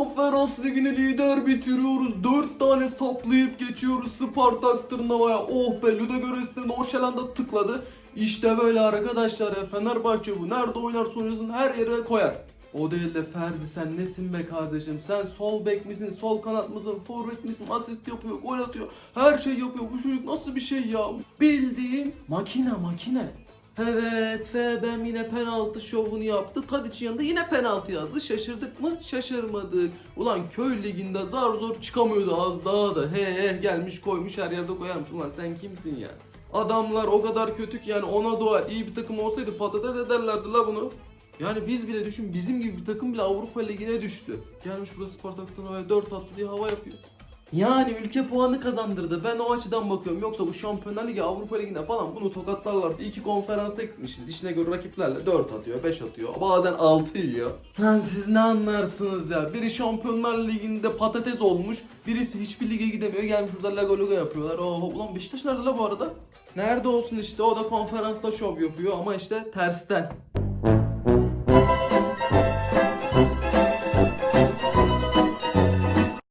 Konferans ligini lider bitiriyoruz. 4 tane saplayıp geçiyoruz Spartak Tırnava'ya. Oh be Ludogorets'te Norşeland'a tıkladı. İşte böyle arkadaşlar ya Fenerbahçe bu. Nerede oynarsa oynasın her yere koyar. O değil de Ferdi sen nesin be kardeşim? Sen sol bek misin, sol kanat mısın, forvet misin, asist yapıyor, gol atıyor, her şey yapıyor. Bu çocuk nasıl bir şey ya? Bildiğin makine makine. Evet FBM yine penaltı şovunu yaptı. Tadiç'in yanında yine penaltı yazdı. Şaşırdık mı? Şaşırmadık. Ulan köy liginde zar zor çıkamıyordu az daha da. He he gelmiş koymuş her yerde koyarmış. Ulan sen kimsin ya? Adamlar o kadar kötü ki yani ona dua iyi bir takım olsaydı patates ederlerdi la bunu. Yani biz bile düşün bizim gibi bir takım bile Avrupa Ligi'ne düştü. Gelmiş burada Spartak'tan havaya 4 attı diye hava yapıyor. Yani ülke puanı kazandırdı. Ben o açıdan bakıyorum. Yoksa bu Şampiyonlar Ligi, Avrupa Ligi'nde falan bunu tokatlarlardı. İki konferansa gitmişti. Dişine göre rakiplerle 4 atıyor, 5 atıyor. Bazen 6 yiyor. Lan siz ne anlarsınız ya? Biri Şampiyonlar Ligi'nde patates olmuş. Birisi hiçbir lige gidemiyor. Gelmiş burada Laga Luga yapıyorlar. Oho ulan Beşiktaş nerede la bu arada? Nerede olsun işte o da konferansta şov yapıyor ama işte tersten.